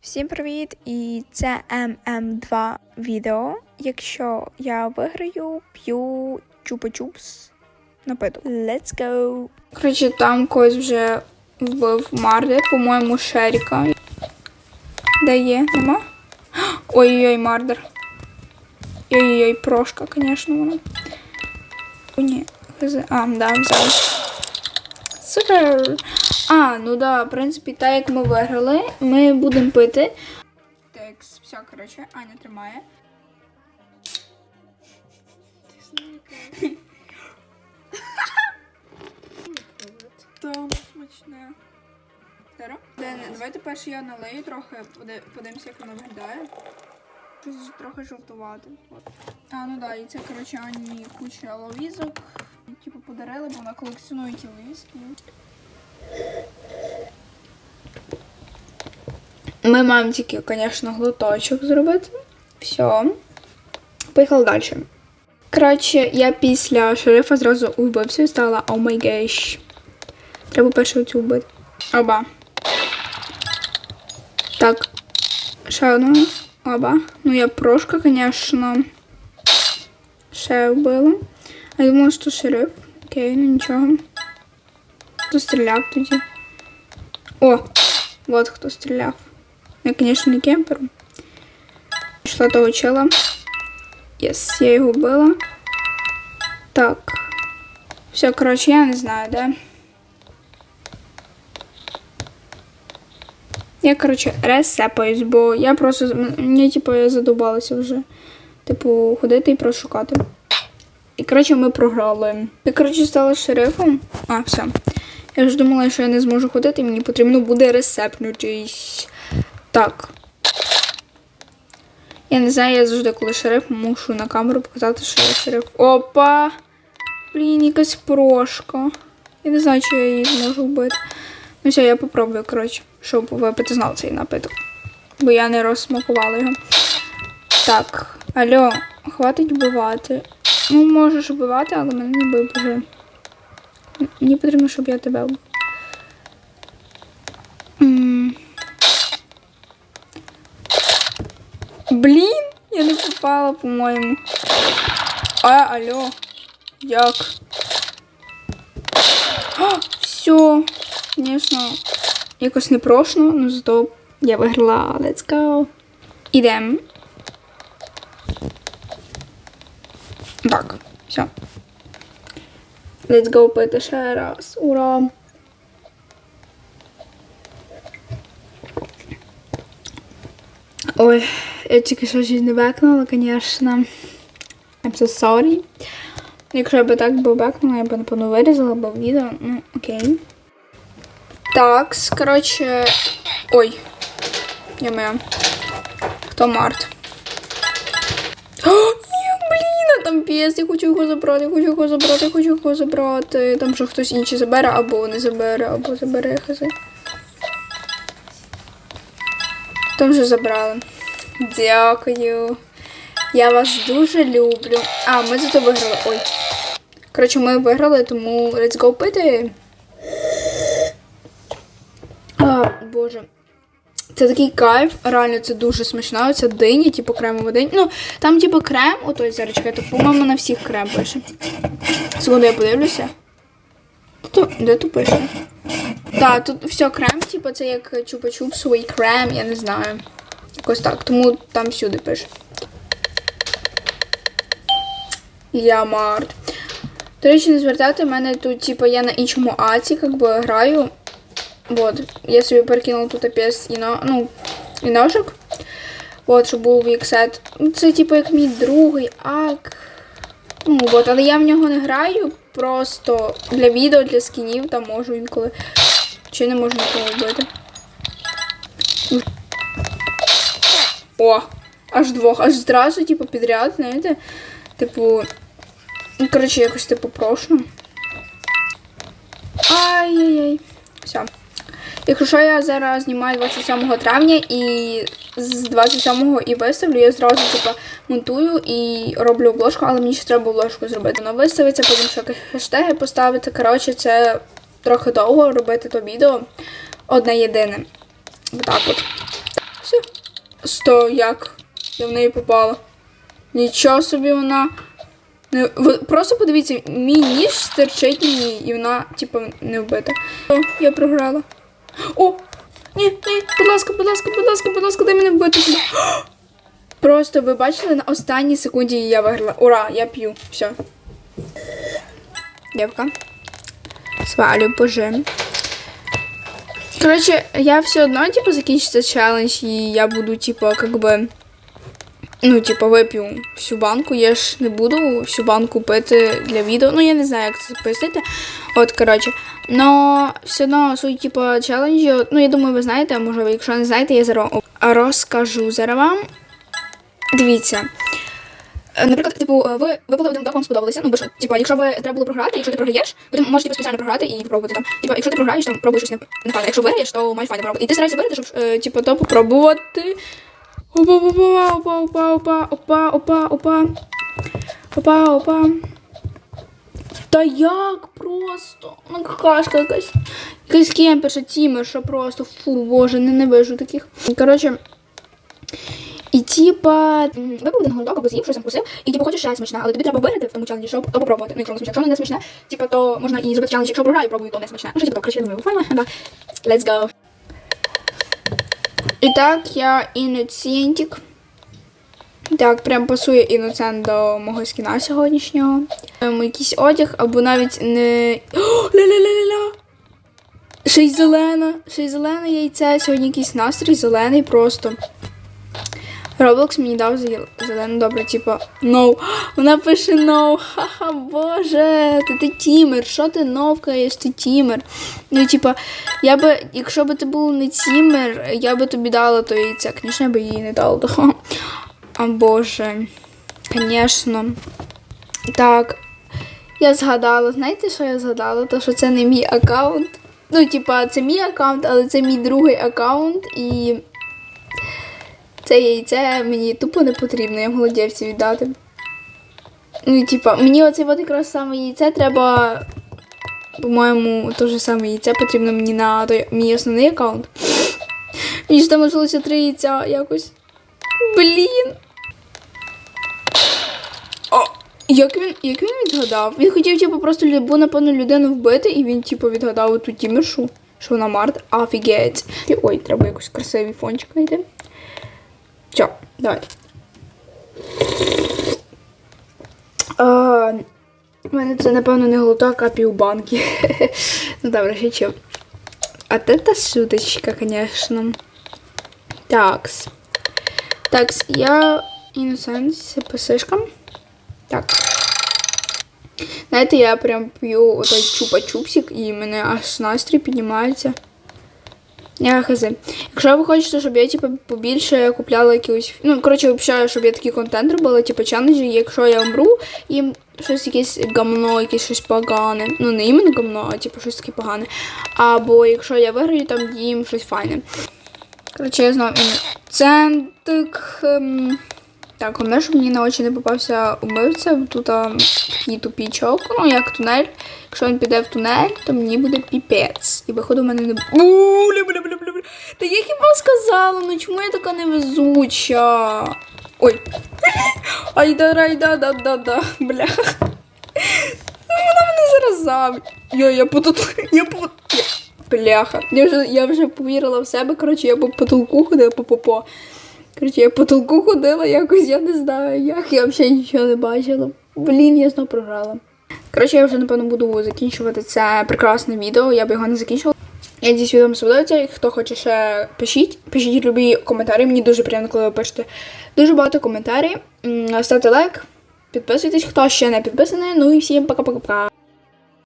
Всім привіт! І це ММ2 відео. Якщо я виграю, п'ю чупа-чупс напиток. Let's go! Коротше, там когось вже вбив Мардер, по-моєму, Шеріка. Де є? Нема? Ой-ой-ой, Мардер. Ой-ой-ой, прошка, звісно, вона. О, ні. А, да, взяли. Супер! А, ну да, в принципі, так як ми виграли, ми будемо пити. Так, все, коротше, Аня тримає. Там смачне. Давайте перше я налию трохи, поди- подивимося, як воно виглядає. Щось трохи жовтувати. От. А, ну да, і це, коротше, Ані куча ловізок. Типу подарили, бо вона колекціонує ті ловізки. Ми маємо тільки, звісно, глоточок зробити. Все. Поїхали далі. Коротше, я після шерифа зразу вбився і стала о май гейш. Треба перше оцю вбити. Оба. Так. Ще одного. Оба. Ну я прошка, звісно. Ще вбила. А я думала, що шериф. Окей, ну нічого. Хто стріляв тоді? О! Вот хто стріляв. Я, звісно, не кемпер. Пішла того чела. Єс, я його вбила. Так. Все, коротше, я не знаю, де. Я, коротше, ресепаюсь, бо я просто. Мені, типу, я задобалася вже. Типу, ходити і прошукати. І, коротше, ми програли. Я, коротше, стала шерифом. А, все. Я ж думала, що я не зможу ходити, мені потрібно буде ресепнутись. Так. Я не знаю, я завжди, коли шериф, мушу на камеру показати, що я шериф. Опа! Блін, якась прошка. Я не знаю, чи я її зможу вбити. Ну все, я попробую, коротше, щоб ви знали цей напиток. Бо я не розсмакувала його. Так, алло, хватить вбивати. Ну, можеш вбивати, але мене не бий, боже. Мені потрібно, щоб я тебе вбив. Блін, я не попала, по-моєму. А, алло. Як? А, все. Звісно, якось непрошно, але зато я виграла. Let's go. Ідемо. Так, все. Let's go пити ще раз. Ура! Ой, я тільки що щось не бекнула, звісно. I'm so sorry. Якщо я би так би бекнула, я б напевно вирізала б відео. Ну, окей. Так, коротше. Ой. Я моя. Хто Март? О, ні, блін, а там піс, я хочу його забрати, я хочу його забрати, я хочу його забрати. Там що хтось інший забере, або не забере, або забере хази. Там вже забрали. Дякую. Я вас дуже люблю. А, ми зато виграли. Ой. Коротше, ми виграли, тому let's go пити. А, Боже. Це такий кайф, реально це дуже смачно. Це дині, типу кремова диня. Ну, там, типу, крем, отой зараз чекайте, по-моєму, на всіх крем пише. Секунду, я подивлюся. Тут, де тут пише? Так, тут все крем, типу, це як чупа-чупсовий крем, я не знаю. Якось так, тому там всюди пише. Я Март. До речі, не звертайте, в мене тут, типу, я на іншому аці, як би граю. Вот, я собі перекинула тут пес і на, ну, і. От, щоб був віксет. Ну, Це, типу, як мій другий ак. Ну, от, але я в нього не граю. Просто для відео, для скінів там можу інколи. Чи не можу нікого вбити. О! Аж двох, аж зразу, типу, підряд, знаєте? Типу. Ну, коротше, якось типу прошу. Ай-яй-яй. Якщо я зараз знімаю 27 травня і з 27-го і виставлю, я зразу типа монтую і роблю обложку, але мені ще треба обложку зробити. Воно виставиться, потім ще хештеги поставити. Коротше, це трохи довго робити то відео. Одне єдине. Отак от. Все. Сто як? Я в неї попала. Нічого собі вона. Не, просто подивіться, мій ніж стерчить мені, і вона, типу, не вбита. Я програла. О! Ні, ні, будь ласка, будь ласка, будь ласка, будь ласка, дай мене вбити. сюди. Просто ви бачили на останній секунді я виграла. Ура, я п'ю. Все. Дівка. Свалю боже. Коротше, я все одно, типу, закінчиться челендж, і я буду, типу, как би. Ну, типу, вип'ю всю банку. Я ж не буду всю банку пити для відео. Ну, я не знаю, як це пояснити. От, коротше. Но все одно суть, типу, челенджу. Ну, я думаю, ви знаєте, а може, якщо не знаєте, я зараз розкажу зараз вам. Дивіться. Наприклад, типу, ви випали один так, вам сподобалося. Ну, бо типу, якщо ви треба було програти, якщо ти програєш, ви можеш типу, спеціально програти і попробувати там. Типу, якщо ти програєш, там пробуєш щось не файне. Якщо виграєш, то маєш файне пробувати. І ти стараєшся виграти, щоб е, типу, то попробувати. Опа, опа, опа, опа, опа, опа, опа, опа. Опа. Та як просто? Ну какашка якась. Якась кемперша, тімерша просто. Фу, боже, ненавижу таких. Коротше. І типа, м, один голодок або з'їв, щось вкусив, і типу хочеш ще смачне, але тобі треба виграти в тому челенджі, щоб то попробувати. Ну, якщо не смачне. Якщо не смачне, типу, то можна і зробити челендж, якщо програю, пробую, то не смачне. Ну, типу, коротше, я думаю, файно, да. Let's go. І так, я іноцієнтік. Так, прям пасує іноцент до мого скіна сьогоднішнього. Ем, якийсь одяг, або навіть не. Ля-ля-ля-ля-ля! Ще й зелена, ще й зелене яйце. Сьогодні якийсь настрій зелений просто. Roblox мені дав зел- зелене добре, типа no. Вона пише no. Ха-ха, боже, ти, ти тімер, що ти новкаєш, ти тімер. Ну, типа, я би, якщо би ти був не тімер, я би тобі дала то яйце. Звісно, би їй не дала. А боже, звісно. Так. Я згадала, знаєте, що я згадала? То, що це не мій аккаунт. Ну, типа, це мій аккаунт, але це мій другий аккаунт і. Це яйце мені тупо не потрібно, я молодівці віддати. Ну, типа, мені оце от якраз саме яйце треба. По-моєму, те ж саме яйце потрібно мені на той мій основний аккаунт. Мені ж там лишилося три яйця якось. Блін. О, як він, як він відгадав? Він хотів, типу, просто любу, напевно, людину вбити, і він, типу, відгадав ту тімершу, що вона Март. Офігеть. Ой, треба якось красивий фончик знайти. Все, давай. А, у мене це, напевно, не глоток, а півбанки. ну добре, ще чим. А це та шуточка, звісно. Такс. Такс, я іносенс з писишком. Так. Знаєте, я прям п'ю отой чупа-чупсик і мене аж настрій піднімається. Я хз. Якщо ви хочете, щоб я типу, побільше купляла якісь. Ну, коротше, взагалі, щоб я такий контент робила, типу челенджі, якщо я умру, їм щось якесь гамно, якесь щось погане. Ну, не іменно гамно, а типу щось таке погане. Або якщо я виграю, там їм щось файне. Коротше, я знов. Це так. ем, Так, головне, щоб мені на очі не попався убивця. Тут а, такий тупічок. Ну, як тунель. Якщо він піде в тунель, то мені буде піпець. І виходу в мене не буде. Та я хіба сказала, ну чому я така невезуча? Ой. Айда, райда, да, да, да, бля. Вона мене зараз. Йо, я по тут. Я по. Бляха. Я вже, я вже повірила в себе. Коротше, я по потолку ходила по попо. Коротше, я по потолку ходила якось, я не знаю, як я взагалі нічого не бачила. Блін, я знов програла. Коротше, я вже напевно буду закінчувати це прекрасне відео. Я б його не закінчила. Я надіюсь, відео сподобається. Хто хоче ще пишіть, пишіть любі коментарі. Мені дуже приємно, коли ви пишете дуже багато коментарів. Ставте лайк, підписуйтесь, хто ще не підписаний. Ну і всім пока-пока.